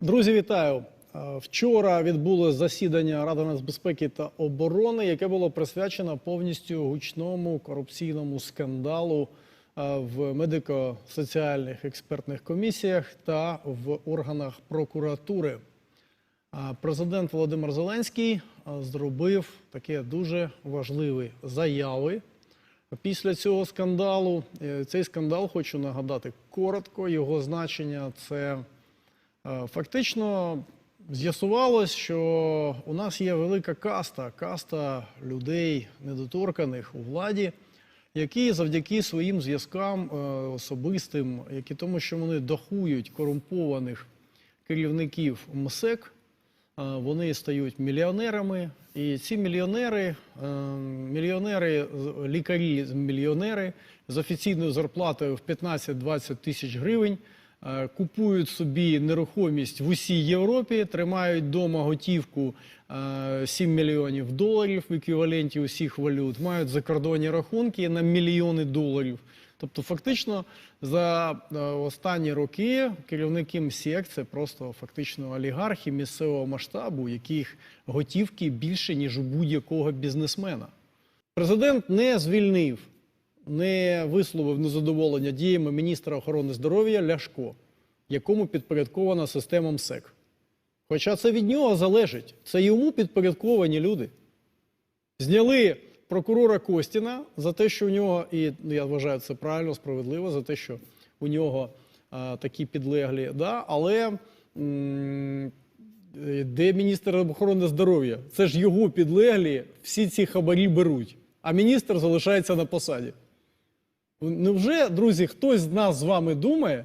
Друзі, вітаю! Е, Вчора відбулося засідання Ради нацбезпеки та оборони, яке було присвячено повністю гучному корупційному скандалу е, в медико-соціальних експертних комісіях та в органах прокуратури. Президент Володимир Зеленський е, зробив таке дуже важливі заяви. Після цього скандалу Е, цей скандал хочу нагадати коротко. Його значення це е, фактично з'ясувалось, що у нас є велика каста, каста людей недоторканих у владі, які завдяки своїм зв'язкам е, особистим, які тому, що вони дахують корумпованих керівників МСЕК, е, вони стають мільйонерами. І ці мільйонери, е, мільйонери, лікарі мільйонери з офіційною зарплатою в 15-20 тисяч гривень е, купують собі нерухомість в усій Європі, тримають вдома готівку е, 7 мільйонів доларів в еквіваленті усіх валют, мають закордонні рахунки на мільйони доларів. Тобто, фактично, за е, останні роки керівники МСЕК це просто фактично олігархи місцевого масштабу, яких готівки більше, ніж у будь-якого бізнесмена. Президент не звільнив, не висловив незадоволення діями міністра охорони здоров'я Ляшко, якому підпорядкована система МСЕК. Хоча це від нього залежить, це йому підпорядковані люди. Зняли прокурора Костіна за те, що у нього, і я вважаю це правильно, справедливо, за те, що у нього а, такі підлеглі. Да? Але м, де міністр охорони здоров'я? Це ж його підлеглі, всі ці хабарі беруть, а міністр залишається на посаді. Невже, друзі, хтось з нас з вами думає,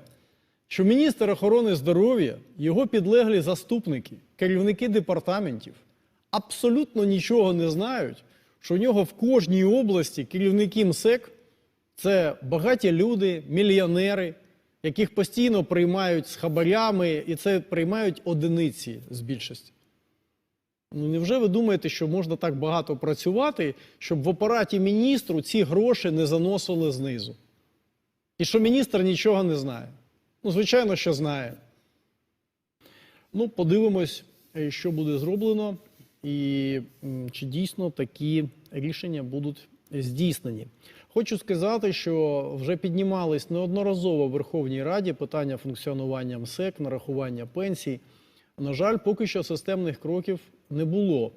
що міністр охорони здоров'я, його підлеглі заступники, керівники департаментів абсолютно нічого не знають, що у нього в кожній області керівники МСЕК це багаті люди, мільйонери, яких постійно приймають з хабарями, і це приймають одиниці з більшості. Ну, невже ви думаєте, що можна так багато працювати, щоб в апараті міністру ці гроші не заносили знизу? І що міністр нічого не знає? Ну, звичайно, що знає. Ну, подивимось, е, що буде зроблено, і чи дійсно такі рішення будуть здійснені. Хочу сказати, що вже піднімались неодноразово в Верховній Раді питання функціонування МСЕК, нарахування пенсій. На жаль, поки що системних кроків не було.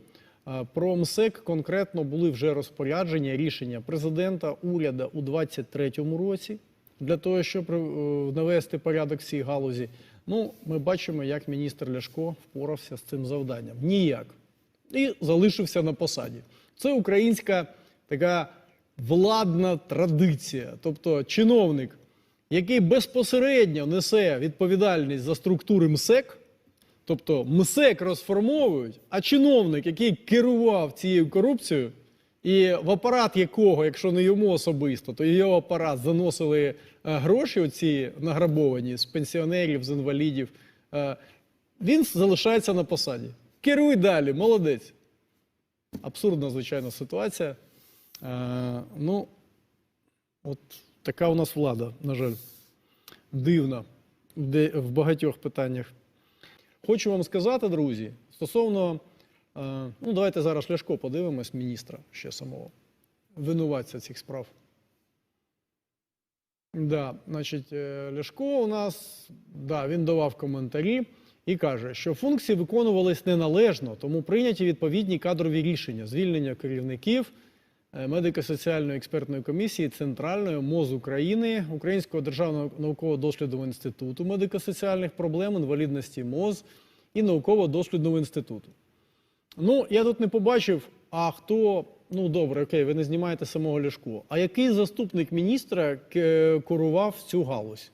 Про МСЕК конкретно були вже розпорядження, рішення президента, уряду у 2023 році для того, щоб е, навести порядок в цій галузі. Ну, ми бачимо, як міністр Ляшко впорався з цим завданням. Ніяк. І залишився на посаді. Це українська така владна традиція. Тобто чиновник, який безпосередньо несе відповідальність за структури МСЕК, Тобто МСЕК розформовують, а чиновник, який керував цією корупцією, і в апарат якого, якщо не йому особисто, то його апарат заносили е, гроші, оці награбовані з пенсіонерів, з інвалідів, е, він залишається на посаді. Керуй далі, молодець. Абсурдна, звичайно, ситуація. Е, ну, от така у нас влада, на жаль, дивна в багатьох питаннях. Хочу вам сказати, друзі, стосовно, е, ну давайте зараз Ляшко подивимось, міністра ще самого, винуватця цих справ. Да, значить, е, Ляшко у нас, да, він давав коментарі і каже, що функції виконувались неналежно, тому прийняті відповідні кадрові рішення, звільнення керівників медико-соціальної експертної комісії Центральної МОЗ України, Українського державного науково-дослідного інституту медико-соціальних проблем, інвалідності МОЗ і науково-дослідного інституту. Ну, я тут не побачив, а хто, ну добре, окей, ви не знімаєте самого Ляшко. А який заступник міністра керував цю галузь?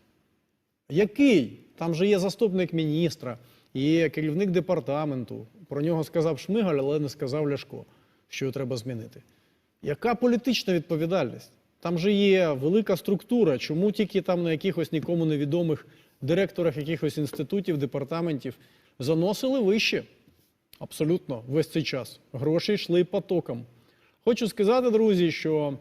Який? Там же є заступник міністра, є керівник департаменту. Про нього сказав Шмигаль, але не сказав Ляшко, що його треба змінити. Яка політична відповідальність? Там же є велика структура. Чому тільки там на якихось нікому невідомих директорах якихось інститутів, департаментів заносили вище? Абсолютно, весь цей час. Гроші йшли потоком. Хочу сказати, друзі, що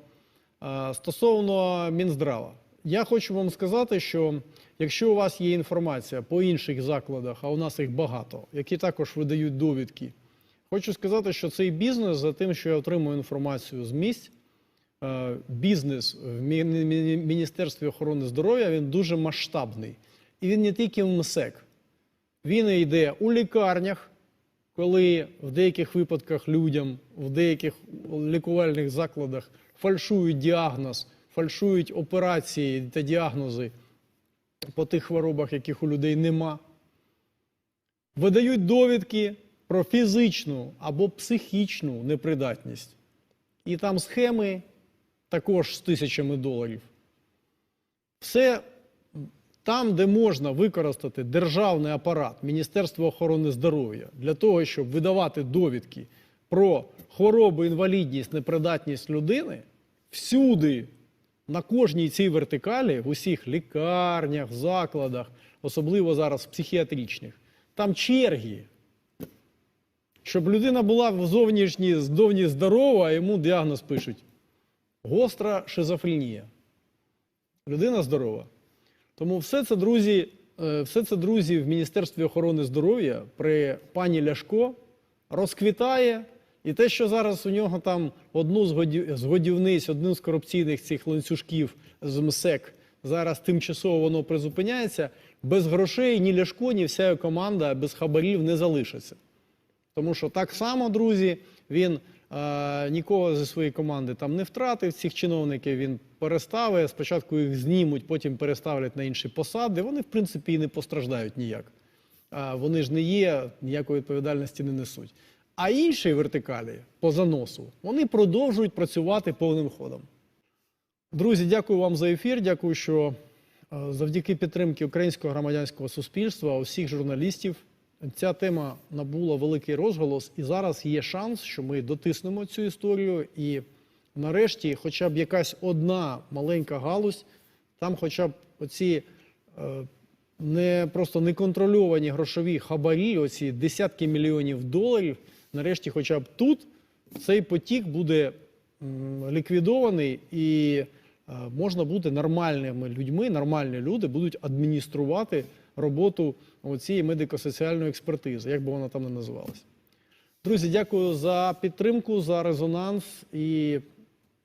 е, стосовно Мінздрава, я хочу вам сказати, що якщо у вас є інформація по інших закладах, а у нас їх багато, які також видають довідки, хочу сказати, що цей бізнес за тим, що я отримую інформацію з місць, е, бізнес в Мі- Мі- Міністерстві охорони здоров'я він дуже масштабний. І він не тільки в МСЕК. Він йде у лікарнях, коли в деяких випадках людям в деяких лікувальних закладах фальшують діагноз, фальшують операції та діагнози по тих хворобах, яких у людей нема. Видають довідки про фізичну або психічну непридатність. І там схеми також з тисячами доларів. Все там, де можна використати державний апарат Міністерства охорони здоров'я для того, щоб видавати довідки про хворобу, інвалідність, непридатність людини, всюди, на кожній цій вертикалі, в усіх лікарнях, закладах, особливо зараз психіатричних, там черги. Щоб людина була зовнішні, зовні здорова, а йому діагноз пишуть. Гостра шизофренія. Людина здорова. Тому все це, друзі, е, все це, друзі, в Міністерстві охорони здоров'я при пані Ляшко розквітає. І те, що зараз у нього там одну з годівниць, одну з корупційних цих ланцюжків з МСЕК, зараз тимчасово воно призупиняється, без грошей ні Ляшко, ні вся команда без хабарів не залишаться. Тому що так само, друзі, він е, нікого зі своєї команди там не втратив. Цих чиновників він переставив. Спочатку їх знімуть, потім переставлять на інші посади. Вони, в принципі, і не постраждають ніяк. А вони ж не є, ніякої відповідальності не несуть. А інші вертикалі по заносу вони продовжують працювати повним ходом. Друзі, дякую вам за ефір. Дякую, що е, завдяки підтримки українського громадянського суспільства, усіх журналістів, ця тема набула великий розголос, і зараз є шанс, що ми дотиснемо цю історію, і нарешті, хоча б якась одна маленька галузь, там, хоча б оці е, не просто неконтрольовані грошові хабарі, оці десятки мільйонів доларів, нарешті, хоча б тут цей потік буде м, ліквідований і е, можна бути нормальними людьми, нормальні люди будуть адмініструвати роботу цієї медико-соціальної експертизи, як би вона там не називалася. Друзі, дякую за підтримку, за резонанс і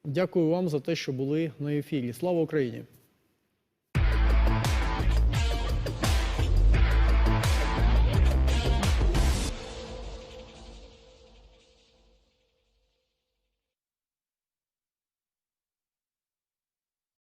дякую вам за те, що були на ефірі. Слава Україні!